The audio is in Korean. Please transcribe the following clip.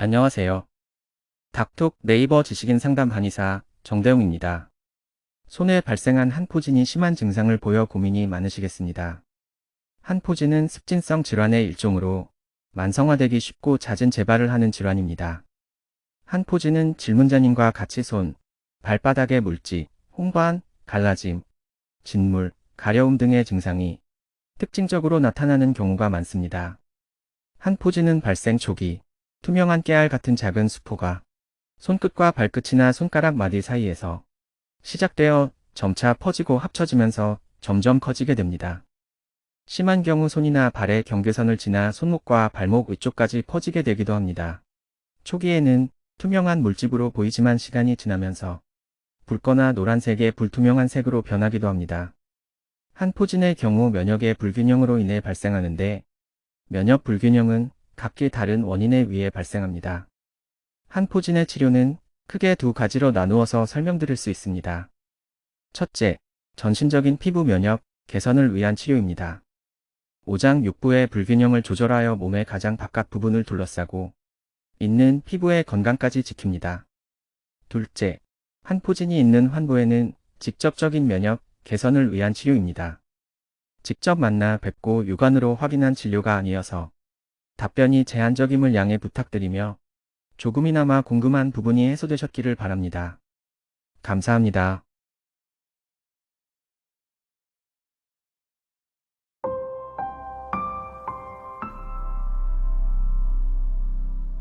안녕하세요. 닥톡 네이버 지식인 상담 한의사 정대웅입니다. 손에 발생한 한포진이 심한 증상을 보여 고민이 많으시겠습니다. 한포진은 습진성 질환의 일종으로 만성화되기 쉽고 잦은 재발을 하는 질환입니다. 한포진은 질문자님과 같이 손, 발바닥의 물지, 홍반, 갈라짐, 진물, 가려움 등의 증상이 특징적으로 나타나는 경우가 많습니다. 한포진은 발생 초기, 투명한 깨알 같은 작은 수포가 손끝과 발끝이나 손가락 마디 사이에서 시작되어 점차 퍼지고 합쳐지면서 점점 커지게 됩니다. 심한 경우 손이나 발의 경계선을 지나 손목과 발목 위쪽까지 퍼지게 되기도 합니다. 초기에는 투명한 물집으로 보이지만 시간이 지나면서 붉거나 노란색의 불투명한 색으로 변하기도 합니다. 한 포진의 경우 면역의 불균형으로 인해 발생하는데 면역 불균형은 각기 다른 원인에 의해 발생합니다. 한포진의 치료는 크게 두 가지로 나누어서 설명드릴 수 있습니다. 첫째, 전신적인 피부 면역 개선을 위한 치료입니다. 오장 육부의 불균형을 조절하여 몸의 가장 바깥 부분을 둘러싸고 있는 피부의 건강까지 지킵니다. 둘째, 한포진이 있는 환부에는 직접적인 면역 개선을 위한 치료입니다. 직접 만나 뵙고 육안으로 확인한 진료가 아니어서 답변이 제한적임을 양해 부탁드리며 조금이나마 궁금한 부분이 해소되셨기를 바랍니다. 감사합니다.